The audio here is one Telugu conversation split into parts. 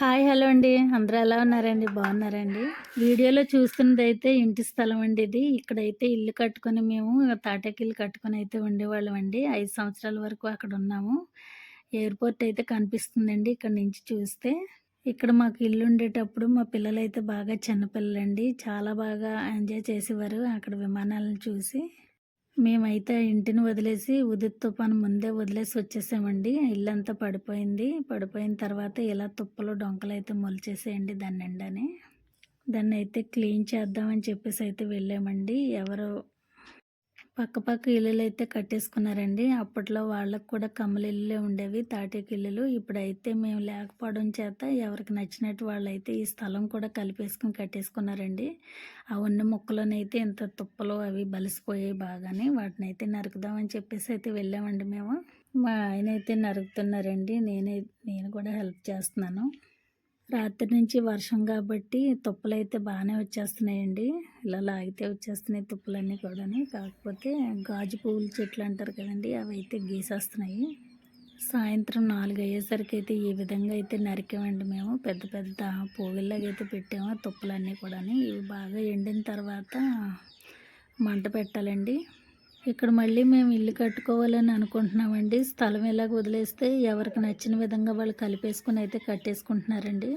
హాయ్ హలో అండి. అందరూ ఎలా ఉన్నారండి? బాగున్నారండి. వీడియోలో చూస్తున్నది అయితే ఇంటి స్థలం అండి ఇది. ఇక్కడైతే ఇల్లు కట్టుకొని మేము తాటాకిల్లు కట్టుకొని అయితే ఉండేవాళ్ళం అండి. ఐదు సంవత్సరాల వరకు అక్కడ ఉన్నాము. ఎయిర్పోర్ట్ అయితే కనిపిస్తుందండి ఇక్కడ నుంచి చూస్తే. ఇక్కడ మాకు ఇల్లు ఉండేటప్పుడు మా పిల్లలు అయితే బాగా చిన్నపిల్లలండి. చాలా బాగా ఎంజాయ్ చేసేవారు అక్కడ విమానాలను చూసి. మేమైతే ఇంటిని వదిలేసి ఉదిత్ తుఫాను ముందే వదిలేసి వచ్చేసామండి. ఇల్లంతా పడిపోయింది. పడిపోయిన తర్వాత ఇలా తుప్పలు డొంకలు అయితే మొలిచేసేయండి దాన్ని నిండాని. దాన్ని అయితే క్లీన్ చేద్దామని చెప్పేసి అయితే వెళ్ళామండి. ఎవరు పక్కపక్క ఇల్లులు అయితే కట్టేసుకున్నారండి. అప్పట్లో వాళ్ళకు కూడా కమ్మల ఇల్లులే ఉండేవి తాటేకి ఇల్లులు. ఇప్పుడైతే మేము లేకపోవడం చేత ఎవరికి నచ్చినట్టు వాళ్ళైతే ఈ స్థలం కూడా కలిపేసుకుని కట్టేసుకున్నారండి. ఆ ఉన్న మొక్కలోనైతే ఇంత తుప్పలు అవి బలిసిపోయాయి బాగానే. వాటిని అయితే నరుకుదామని చెప్పేసి అయితే వెళ్ళామండి మేము. మా ఆయన అయితే నరుకుతున్నారండి. నేనే నేను కూడా హెల్ప్ చేస్తున్నాను. రాత్రి నుంచి వర్షం కాబట్టి తుప్పలు అయితే బాగానే వచ్చేస్తున్నాయండి. ఇలా లాగితే వచ్చేస్తున్నాయి తుప్పలన్నీ కూడా కాకపోతే గాజు పువ్వుల చెట్లు అంటారు కదండి అవి అయితే గీసేస్తున్నాయి. సాయంత్రం నాలుగు అయ్యేసరికి అయితే ఈ విధంగా అయితే నరికామండి మేము. పెద్ద పెద్ద పువ్వుల్లాగా అయితే పెట్టాము. తుప్పలన్నీ కూడా ఇవి బాగా ఎండిన తర్వాత మంట పెట్టాలండి. ఇక్కడ మళ్ళీ మేము ఇల్లు కట్టుకోవాలని అనుకుంటున్నామండి. స్థలం ఇలాగ వదిలేస్తే ఎవరికి నచ్చిన విధంగా వాళ్ళు కలిపేసుకుని అయితే కట్టేసుకుంటున్నారండి.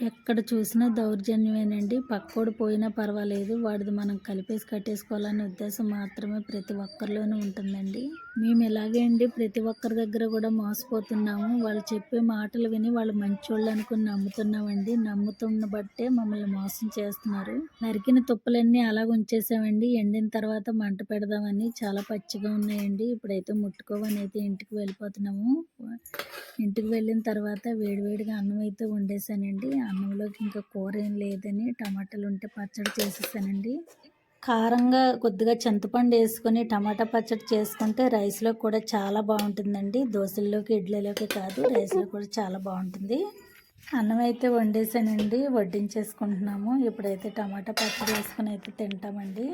ఎక్కడ చూసినా దౌర్జన్యమేనండి. పక్కోడు పోయినా పర్వాలేదు. వాడిది మనం కలిపేసి కట్టేసుకోవాలనే ఉద్దేశం మాత్రమే ప్రతి ఒక్కరిలోనూ ఉంటుందండి. మేము ఇలాగే అండి ప్రతి ఒక్కరి దగ్గర కూడా మోసపోతున్నాము. వాళ్ళు చెప్పే మాటలు విని వాళ్ళు మంచోళ్ళు అనుకుని నమ్ముతున్నామండి. నమ్ముతున్న బట్టే మమ్మల్ని మోసం చేస్తున్నారు. నరికిన తుప్పలన్నీ అలా ఉంచేసామండి. ఎండిన తర్వాత మంట పెడదామని చాలా పచ్చిగా ఉన్నాయండి. ఇప్పుడైతే ముట్టుకోవని అయితే ఇంటికి వెళ్ళిపోతున్నాము. ఇంటికి వెళ్ళిన తర్వాత వేడివేడిగా అన్నం అయితే వండేసానండి. అన్నంలోకి ఇంకా కూర ఏం లేదని టమాటాలు ఉంటే పచ్చడి చేసేసానండి. కారంగా కొద్దిగా చింతపండు వేసుకొని టమాటా పచ్చడి చేసుకుంటే రైస్లో కూడా చాలా బాగుంటుందండి. దోశల్లోకి ఇడ్లీలోకి కాదు రైస్లో కూడా చాలా బాగుంటుంది. అన్నం అయితే వండేసానండి. వడ్డించేసుకుంటున్నాము. ఇప్పుడైతే టమాటా పచ్చడి వేసుకొని అయితే తింటామండి.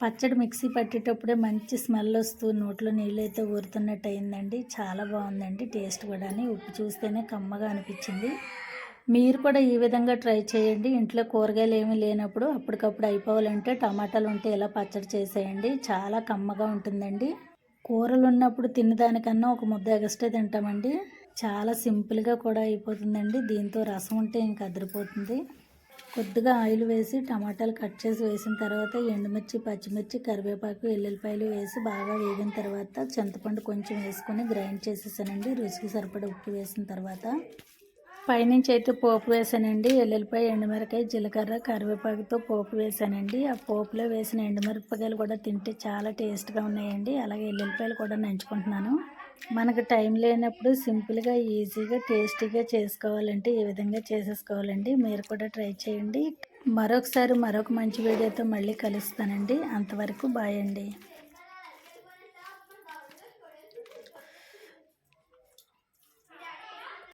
పచ్చడి మిక్సీ పట్టేటప్పుడే మంచి స్మెల్ వస్తూ నోట్లో నీళ్ళు అయితే ఊరుతున్నట్టు అయిందండి చాలా బాగుందండి టేస్ట్ కూడా ఉప్పు చూస్తేనే కమ్మగా అనిపించింది. మీరు కూడా ఈ విధంగా ట్రై చేయండి. ఇంట్లో కూరగాయలు ఏమీ లేనప్పుడు అప్పటికప్పుడు అయిపోవాలంటే టమాటాలు ఉంటే ఇలా పచ్చడి చేసేయండి. చాలా కమ్మగా ఉంటుందండి. కూరలు ఉన్నప్పుడు తినదానికన్నా ఒక ముద్ద ఎగస్ట్రా తింటామండి. చాలా సింపుల్గా కూడా అయిపోతుందండి. దీంతో రసం ఉంటే ఇంక అదిరిపోతుంది. కొద్దిగా ఆయిల్ వేసి టమాటాలు కట్ చేసి వేసిన తర్వాత ఎండుమిర్చి పచ్చిమిర్చి కరివేపాకు ఎల్లుల్లిపాయలు వేసి బాగా వేగిన తర్వాత చింతపండు కొంచెం వేసుకొని గ్రైండ్ చేసేసానండి. రుచికి సరిపడా ఉప్పు వేసిన తర్వాత పైనుంచి అయితే పోపు వేసానండి. ఎల్లుల్లిపాయ ఎండుమిరకాయ జీలకర్ర కరివేపాకుతో పోపు వేసానండి. ఆ పోపులో వేసిన ఎండుమిరపకాయలు కూడా తింటే చాలా టేస్ట్గా ఉన్నాయండి. అలాగే ఎల్లుల్లిపాయలు కూడా నంచుకుంటున్నాను. మనకు టైం లేనప్పుడు సింపుల్గా ఈజీగా టేస్టీగా చేసుకోవాలంటే ఈ విధంగా చేసేసుకోవాలండి. మీరు కూడా ట్రై చేయండి. మరొకసారి మరొక మంచి వీడియోతో మళ్ళీ కలుస్తానండి. అంతవరకు బాయ్ అండి.